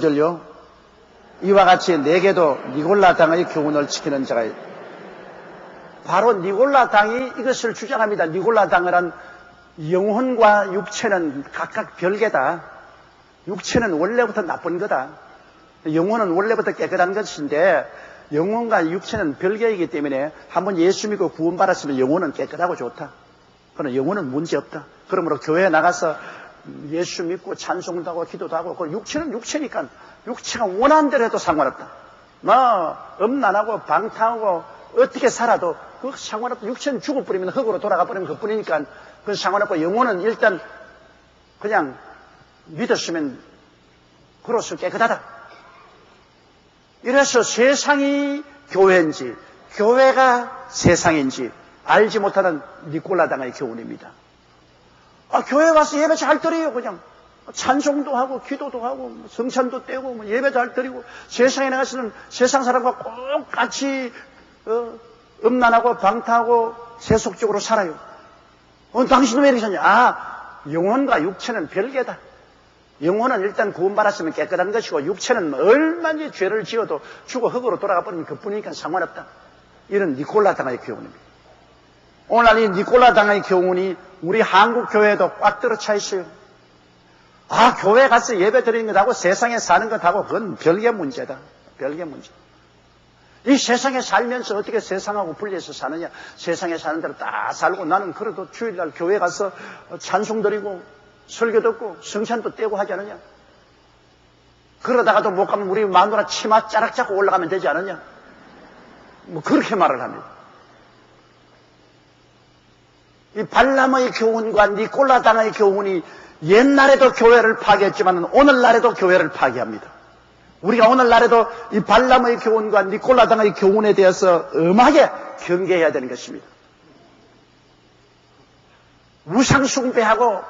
절요 이와 같이 내게도 니골라 당의 교훈을 지키는 자가 있- 바로 니골라 당이 이것을 주장합니다. 니골라 당은 영혼과 육체는 각각 별개다. 육체는 원래부터 나쁜 거다. 영혼은 원래부터 깨끗한 것인데 영혼과 육체는 별개이기 때문에 한번 예수 믿고 구원받았으면 영혼은 깨끗하고 좋다. 그러나 영혼은 문제없다. 그러므로 교회에 나가서 예수 믿고 찬송도 하고 기도도 하고 그 육체는 육체니까 육체가 원하는 대로 해도 상관없다. 뭐 음란하고 방탕하고 어떻게 살아도 그 상관없다. 육체는 죽어버리면 흙으로 돌아가 버리면 그뿐이니까 그 상관없고 영혼은 일단 그냥 믿었으면 그로서 깨끗하다. 이래서 세상이 교회인지 교회가 세상인지 알지 못하는 니콜라당의 교훈입니다. 아, 교회 와서 예배 잘 드려요, 그냥. 찬송도 하고, 기도도 하고, 성찬도 떼고, 뭐 예배 잘 드리고, 세상에 나가서는 세상 사람과 꼭 같이, 어, 음란하고 방탕하고 세속적으로 살아요. 어, 당신은 왜 사냐? 아, 영혼과 육체는 별개다. 영혼은 일단 구원받았으면 깨끗한 것이고, 육체는 얼마나 죄를 지어도 죽어 흙으로 돌아가 버리면 그뿐이니까 상관없다. 이런 니콜라 당의 교훈입니다. 오늘 이 니콜라 당의 교훈이 우리 한국 교회에도 꽉 들어차 있어요. 아, 교회 가서 예배 드리는 것하고 세상에 사는 것하고 그건 별개 문제다. 별개 문제. 이 세상에 살면서 어떻게 세상하고 분리해서 사느냐. 세상에 사는 대로 다 살고 나는 그래도 주일날 교회 가서 찬송 드리고 설교 듣고 성찬도 떼고 하지 않느냐. 그러다가도 못 가면 우리 마누라 치마 짜락 잡고 올라가면 되지 않느냐. 뭐 그렇게 말을 합니다. 이 발람의 교훈과 니콜라당의 교훈이 옛날에도 교회를 파괴했지만 오늘날에도 교회를 파괴합니다. 우리가 오늘날에도 이 발람의 교훈과 니콜라당의 교훈에 대해서 엄하게 경계해야 되는 것입니다. 우상숭배하고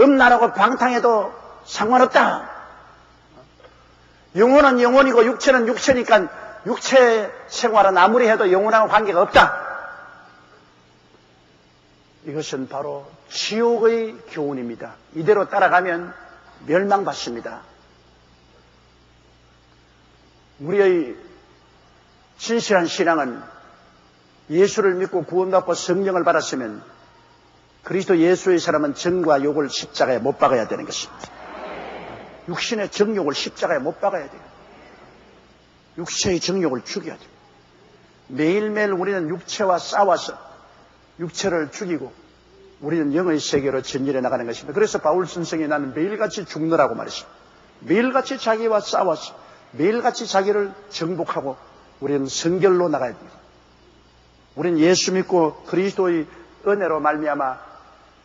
음란하고 방탕해도 상관없다. 영혼은 영혼이고 육체는 육체니까 육체 생활은 아무리 해도 영혼하고 관계가 없다. 이것은 바로 지옥의 교훈입니다. 이대로 따라가면 멸망받습니다. 우리의 진실한 신앙은 예수를 믿고 구원받고 성령을 받았으면 그리스도 예수의 사람은 정과 욕을 십자가에 못 박아야 되는 것입니다. 육신의 정욕을 십자가에 못 박아야 돼요. 육체의 정욕을 죽여야 돼요. 매일매일 우리는 육체와 싸워서 육체를 죽이고 우리는 영의 세계로 전진해 나가는 것입니다. 그래서 바울 선생이 나는 매일같이 죽느라고 말했습니다. 매일같이 자기와 싸워서 매일같이 자기를 정복하고 우리는 성결로 나가야 됩니다. 우리는 예수 믿고 그리스도의 은혜로 말미암아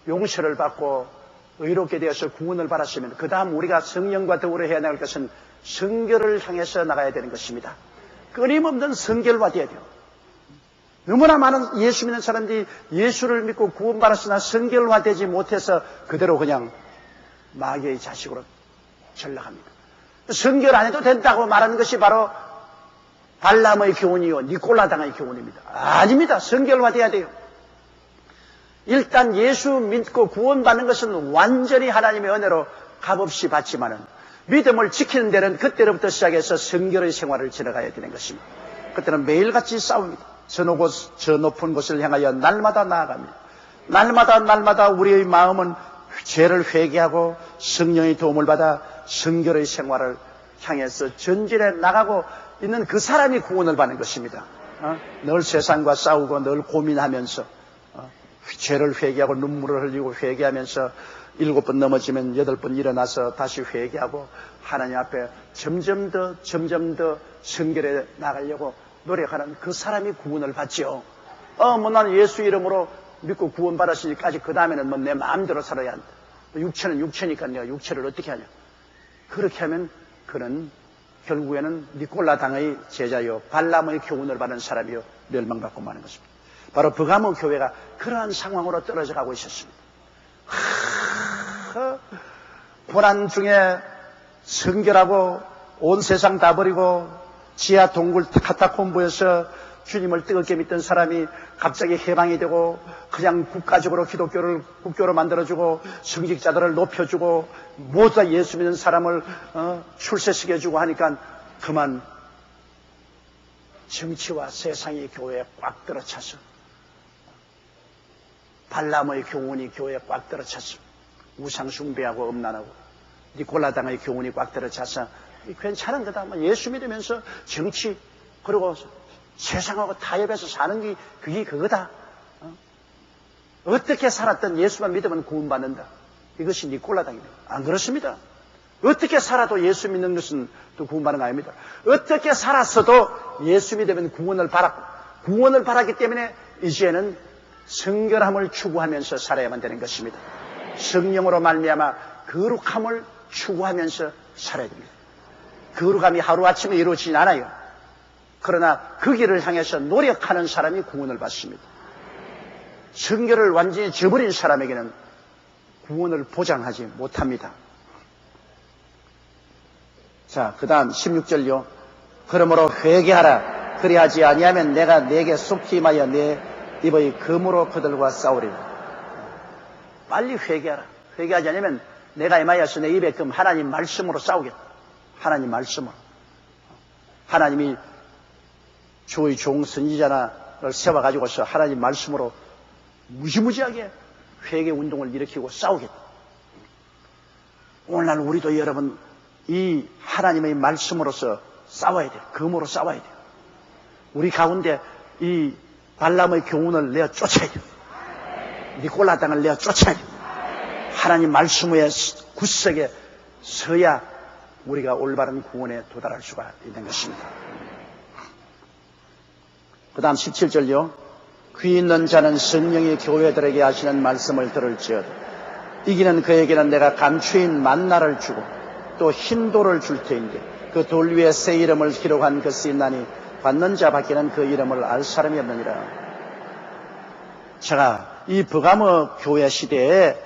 용서를 받고 의롭게 되어서 구원을 받았으면 그 다음 우리가 성령과 더불어 해야 나갈 것은 성결을 향해서 나가야 되는 것입니다. 끊임없는 성결화 되어야 돼요. 너무나 많은 예수 믿는 사람들이 예수를 믿고 구원받았으나 성결화되지 못해서 그대로 그냥 마귀의 자식으로 전락합니다. 성결 안 해도 된다고 말하는 것이 바로 발람의 교훈이요, 니콜라당의 교훈입니다. 아닙니다. 성결화돼야 돼요. 일단 예수 믿고 구원받는 것은 완전히 하나님의 은혜로 값없이 받지만은 믿음을 지키는 데는 그때로부터 시작해서 성결의 생활을 지나가야 되는 것입니다. 그때는 매일같이 싸웁니다. 저, 높, 저 높은 곳을 향하여 날마다 나아갑니다. 날마다 날마다 우리의 마음은 죄를 회개하고 성령의 도움을 받아 성결의 생활을 향해서 전진해 나가고 있는 그 사람이 구원을 받는 것입니다. 어? 늘 세상과 싸우고 늘 고민하면서 어? 죄를 회개하고 눈물을 흘리고 회개하면서 일곱 번 넘어지면 여덟 번 일어나서 다시 회개하고 하나님 앞에 점점 더 점점 더 성결해 나가려고 노력하는 그 사람이 구원을 받지요. 어, 뭐 나는 예수 이름으로 믿고 구원받았으니까지 그 다음에는 뭐 내 마음대로 살아야 한다. 육체는 육체니까 내가 육체를 어떻게 하냐. 그렇게 하면 그는 결국에는 니콜라 당의 제자요 발람의 교훈을 받은 사람이요 멸망받고 마는 것입니다. 바로 버가모 교회가 그러한 상황으로 떨어져 가고 있었습니다. 하, 고난 중에 성결하고 온 세상 다 버리고 지하 동굴 카타콤보에서 주님을 뜨겁게 믿던 사람이 갑자기 해방이 되고 그냥 국가적으로 기독교를 국교로 만들어주고 성직자들을 높여주고 모두 다 예수 믿는 사람을 어, 출세시켜주고 하니까 그만 정치와 세상이 교회에 꽉 들어차서 발람의 교훈이 교회에 꽉 들어찼어 우상 숭배하고 음란하고 니콜라당의 교훈이 꽉 들어차서 괜찮은 거다. 뭐 예수 믿으면서 정치 그리고 세상하고 타협해서 사는 게 그게 그거다. 어? 떻게 살았든 예수만 믿으면 구원받는다. 이것이 니콜라당입니다. 안 그렇습니다. 어떻게 살아도 예수 믿는 것은 또 구원받는 거 아닙니다. 어떻게 살았어도 예수 믿으면 구원을 받았고 구원을 받았기 때문에 이제는 성결함을 추구하면서 살아야만 되는 것입니다. 성령으로 말미암아 거룩함을 추구하면서 살아야 됩니다. 거룩함이 하루아침에 이루어지진 않아요. 그러나 그 길을 향해서 노력하는 사람이 구원을 받습니다. 성결을 완전히 저버린 사람에게는 구원을 보장하지 못합니다. 자, 그 다음 16절요. 그러므로 회개하라. 그리하지 아니하면 내가 내게 속히 임하여 내 입의 금으로 그들과 싸우리라. 빨리 회개하라. 회개하지 않으면 내가 임하여서 내 입의 금 하나님 말씀으로 싸우겠다. 하나님 말씀으로. 하나님이 주의 종 선지자를 세워가지고서 하나님 말씀으로 무지무지하게 회개 운동을 일으키고 싸우겠다. 오늘날 우리도 여러분 이 하나님의 말씀으로서 싸워야 돼요. 금으로 싸워야 돼요. 우리 가운데 이 발람의 교훈을 내어 쫓아야 돼요. 니콜라 땅을 내어 쫓아야 돼요. 하나님 말씀의 구석에 서야 우리가 올바른 구원에 도달할 수가 있는 것입니다. 그 다음 17절요. 귀 있는 자는 성령이 교회들에게 하시는 말씀을 들을지어다. 이기는 그에게는 내가 감추인 만나를 주고 또 흰돌을 줄 터인데 그 돌 위에 새 이름을 기록한 것이 있나니 받는 자 밖에는 그 이름을 알 사람이 없느니라. 제가 이 버가모 교회 시대에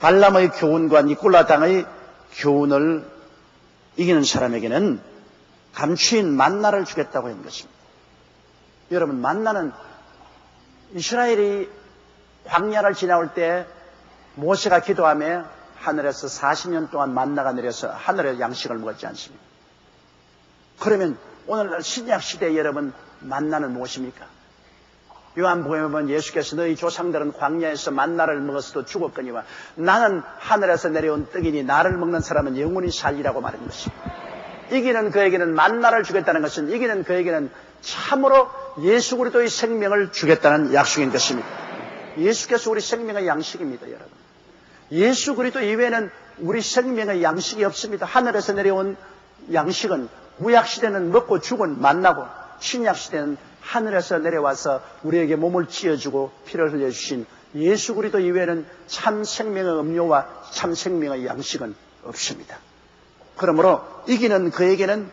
발람의 교훈과 니콜라 당의 교훈을 이기는 사람에게는 감추인 만나를 주겠다고 했는 것입니다. 여러분 만나는 이스라엘이 광야를 지나올 때 모세가 기도하며 하늘에서 40년 동안 만나가 내려서 하늘의 양식을 먹었지 않습니까? 그러면 오늘날 신약 시대 여러분 만나는 무엇입니까? 요한복음에 보면 예수께서 너희 조상들은 광야에서 만나를 먹었어도 죽었거니와 나는 하늘에서 내려온 떡이니 나를 먹는 사람은 영원히 살리라고 말한 것입니다. 이기는 그에게는 만나를 주겠다는 것은 이기는 그에게는 참으로 예수 그리스도의 생명을 주겠다는 약속인 것입니다. 예수께서 우리 생명의 양식입니다, 여러분. 예수 그리스도 이외에는 우리 생명의 양식이 없습니다. 하늘에서 내려온 양식은 구약 시대는 먹고 죽은 만나고 신약 시대는 하늘에서 내려와서 우리에게 몸을 찌어주고 피를 흘려주신 예수 그리스도 이외에는 참 생명의 음료와 참 생명의 양식은 없습니다. 그러므로 이기는 그에게는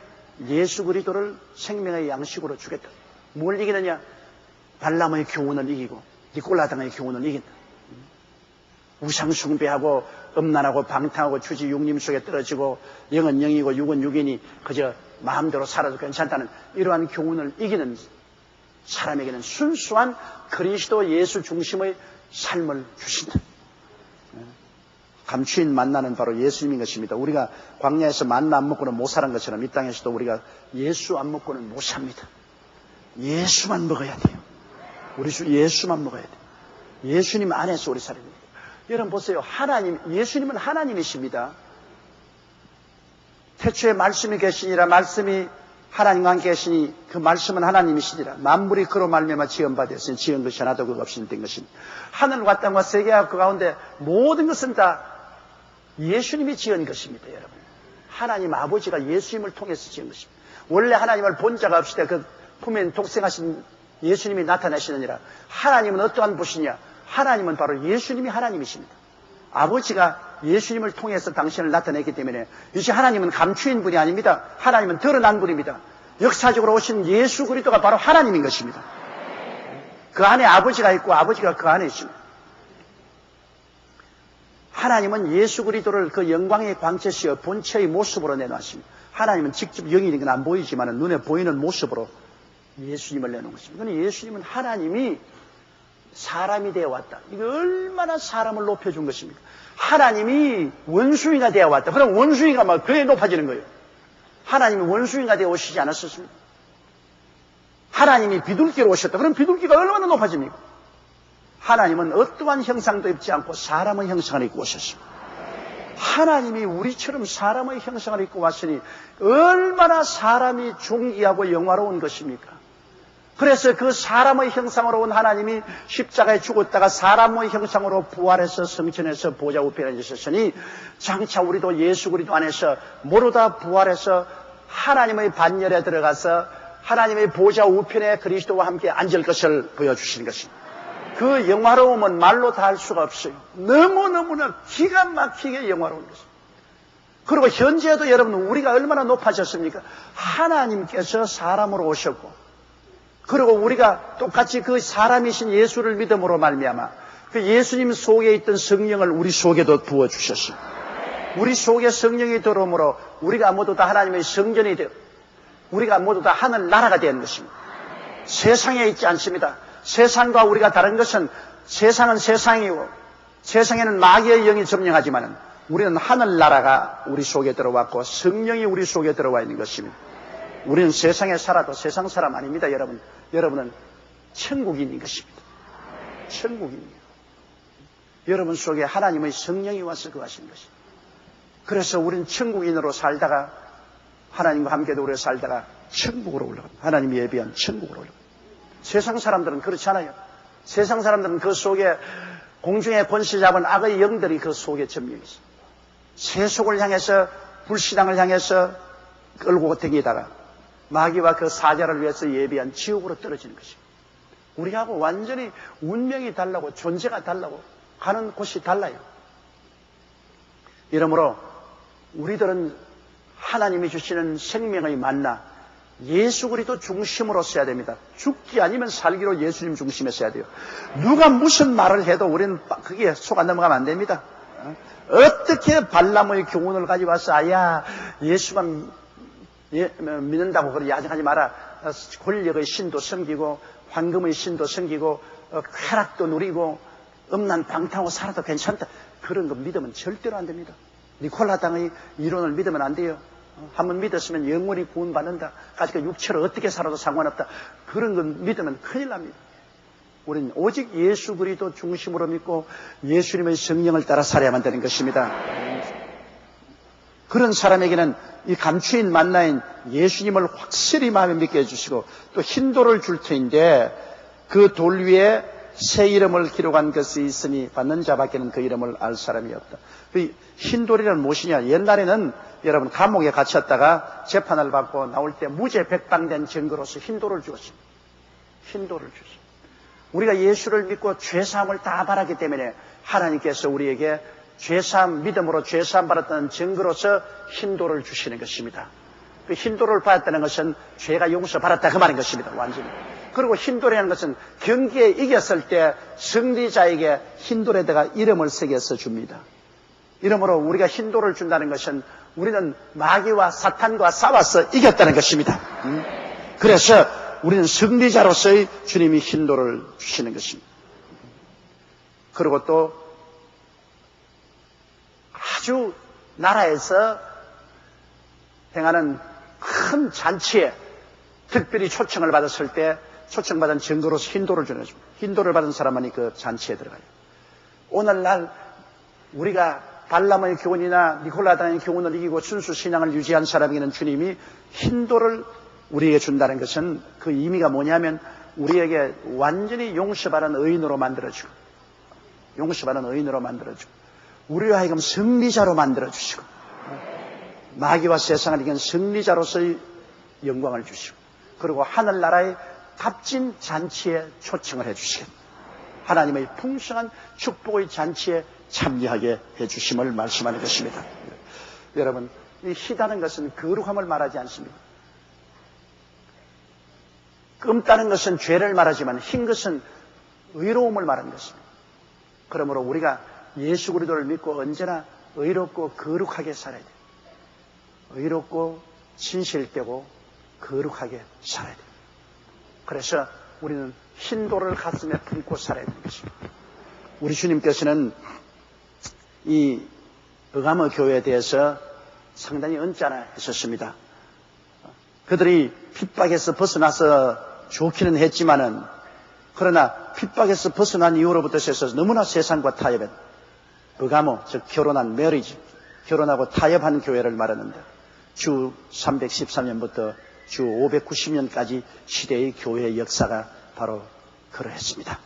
예수 그리스도를 생명의 양식으로 주겠다. 뭘 이기느냐? 발람의 교훈을 이기고 니콜라당의 교훈을 이긴다. 우상 숭배하고 음란하고 방탕하고 주지 육림 속에 떨어지고 영은 영이고 육은 육이니 그저 마음대로 살아도 괜찮다는 이러한 교훈을 이기는 사람에게는 순수한 그리스도 예수 중심의 삶을 주신다. 감추인 만나는 바로 예수님인 것입니다. 우리가 광야에서 만나 안 먹고는 못 사는 것처럼 이 땅에서도 우리가 예수 안 먹고는 못 삽니다. 예수만 먹어야 돼요. 우리 주 예수만 먹어야 돼요. 예수님 안에서 우리 살아야 됩니다. 여러분 보세요. 하나님, 예수님은 하나님이십니다. 태초에 말씀이 계시니라 말씀이 하나님과 함께 계시니 그 말씀은 하나님이시니라 만물이 그로 말미암아 지은 바 되었으니 지은 것이 하나도 그 없이 된 것입니다. 하늘과 땅과 세계와 그 가운데 모든 것은 다 예수님이 지은 것입니다, 여러분. 하나님 아버지가 예수님을 통해서 지은 것입니다. 원래 하나님을 본 자가 없이 그 품에 독생하신 예수님이 나타나시느니라. 하나님은 어떠한 분이냐? 하나님은 바로 예수님이 하나님이십니다. 아버지가 예수님을 통해서 당신을 나타냈기 때문에 이제 하나님은 감추인 분이 아닙니다. 하나님은 드러난 분입니다. 역사적으로 오신 예수 그리스도가 바로 하나님인 것입니다. 그 안에 아버지가 있고 아버지가 그 안에 있습니다. 하나님은 예수 그리스도를 그 영광의 광채시여 본체의 모습으로 내놓았습니다. 하나님은 직접 영이니까 안 보이지만 눈에 보이는 모습으로 예수님을 내놓은 것입니다. 그건 예수님은 하나님이 사람이 되어 왔다. 이거 얼마나 사람을 높여준 것입니까? 하나님이 원숭이가 되어 왔다. 그럼 원숭이가 막 그에 높아지는 거예요. 하나님이 원숭이가 되어 오시지 않았었습니까? 하나님이 비둘기로 오셨다. 그럼 비둘기가 얼마나 높아집니까? 하나님은 어떠한 형상도 입지 않고 사람의 형상을 입고 오셨습니다. 하나님이 우리처럼 사람의 형상을 입고 왔으니 얼마나 사람이 중의하고 영화로운 것입니까? 그래서 그 사람의 형상으로 온 하나님이 십자가에 죽었다가 사람의 형상으로 부활해서 성천에서 보좌 우편에 앉으셨으니 장차 우리도 예수 그리도 안에서 모두 다 부활해서 하나님의 반열에 들어가서 하나님의 보좌 우편에 그리스도와 함께 앉을 것을 보여주시는 것입니다. 그 영화로움은 말로 다 할 수가 없어요. 너무너무나 기가 막히게 영화로운 것입니다. 그리고 현재도 여러분 우리가 얼마나 높아졌습니까? 하나님께서 사람으로 오셨고 그리고 우리가 똑같이 그 사람이신 예수를 믿음으로 말미암아 그 예수님 속에 있던 성령을 우리 속에도 부어 주셨습니다. 우리 속에 성령이 들어오므로 우리가 모두 다 하나님의 성전이 되어 우리가 모두 다 하늘 나라가 된 것입니다. 세상에 있지 않습니다. 세상과 우리가 다른 것은 세상은 세상이고 세상에는 마귀의 영이 점령하지만 우리는 하늘 나라가 우리 속에 들어왔고 성령이 우리 속에 들어와 있는 것입니다. 우리는 세상에 살아도 세상 사람 아닙니다, 여러분. 여러분은 천국인인 것입니다. 천국인이에요. 여러분 속에 하나님의 성령이 와서 거하신 것입니다. 그래서 우리는 천국인으로 살다가 하나님과 함께도 오래 살다가 천국으로 올라갑니다. 하나님이 예비한 천국으로 올라갑니다. 세상 사람들은 그렇지 않아요. 세상 사람들은 그 속에 공중의 권세 잡은 악의 영들이 그 속에 점령해 있어요. 세속을 향해서 불신앙을 향해서 끌고 댕기다가 마귀와 그 사자를 위해서 예비한 지옥으로 떨어지는 것입니다. 우리하고 완전히 운명이 달라고 존재가 달라고 가는 곳이 달라요. 이러므로 우리들은 하나님이 주시는 생명의 만나 예수 그리도 중심으로 써야 됩니다. 죽기 아니면 살기로 예수님 중심에 써야 돼요. 누가 무슨 말을 해도 우리는 그게 속안 넘어가면 안 됩니다. 어? 어떻게 발람의 교훈을 가져와서 아야 예수만 예, 믿는다고 그래 야정하지 마라. 권력의 신도 섬기고 황금의 신도 섬기고 어, 쾌락도 누리고 음란 방탕하고 살아도 괜찮다. 그런 거 믿으면 절대로 안 됩니다. 니콜라 당의 이론을 믿으면 안 돼요. 한번 믿었으면 영원히 구원받는다. 아직 육체로 어떻게 살아도 상관없다. 그런 건 믿으면 큰일 납니다. 우리는 오직 예수 그리도 중심으로 믿고 예수님의 성령을 따라 살아야만 되는 것입니다. 그런 사람에게는 이 감추인 만나인 예수님을 확실히 마음에 믿게 해주시고 또 흰돌을 줄 터인데 그 돌 위에 새 이름을 기록한 것이 있으니 받는 자밖에는 그 이름을 알 사람이 없다. 그 흰돌이란 무엇이냐? 옛날에는 여러분 감옥에 갇혔다가 재판을 받고 나올 때 무죄 백방된 증거로서 흰돌을 주었습니다. 흰돌을 주었습니다. 우리가 예수를 믿고 죄사함을 다 바랐기 때문에 하나님께서 우리에게 죄사함 믿음으로 죄사함 받았다는 증거로서 흰돌을 주시는 것입니다. 그 흰돌을 받았다는 것은 죄가 용서받았다 그 말인 것입니다. 완전히. 그리고 흰돌이라는 것은 경기에 이겼을 때 승리자에게 흰돌에다가 이름을 새겨서 줍니다. 이러므로 우리가 흰돌을 준다는 것은 우리는 마귀와 사탄과 싸워서 이겼다는 것입니다. 음? 그래서 우리는 승리자로서의 주님이 흰돌을 주시는 것입니다. 그리고 또 아주 나라에서 행하는 큰 잔치에 특별히 초청을 받았을 때 초청받은 증거로서 주는 것입니다. 흰돌을 받은 사람만이 그 잔치에 들어가요. 오늘날 우리가 발람의 교훈이나 니콜라당의 교훈을 이기고 순수 신앙을 유지한 사람에게는 주님이 흰돌을 우리에게 준다는 것은 그 의미가 뭐냐면 우리에게 완전히 용서받은 의인으로 만들어주고 용서받은 의인으로 만들어주고 우리와 하여금 승리자로 만들어 주시고 마귀와 세상을 이긴 승리자로서의 영광을 주시고 그리고 하늘나라의 값진 잔치에 초청을 해주시겠 하나님의 풍성한 축복의 잔치에 참여하게 해주심을 말씀하는 것입니다. 여러분, 이 희다는 것은 거룩함을 말하지 않습니다. 끔다는 것은 죄를 말하지만 흰 것은 의로움을 말하는 것입니다. 그러므로 우리가 예수 그리스도를 믿고 언제나 의롭고 거룩하게 살아야 돼요. 의롭고 진실되고 거룩하게 살아야 돼요. 그래서 우리는 흰 돌을 가슴에 품고 살아야 되는 것입니다. 우리 주님께서는 이 버가모 교회에 대해서 상당히 언짢아 했었습니다. 그들이 핍박에서 벗어나서 좋기는 했지만은 그러나 핍박에서 벗어난 이후로부터 시작해서 너무나 세상과 타협한 버가모 즉 결혼한 메리지 결혼하고 타협한 교회를 말하는데 주 313년부터 주 590년까지 시대의 교회의 역사가 바로 그러했습니다.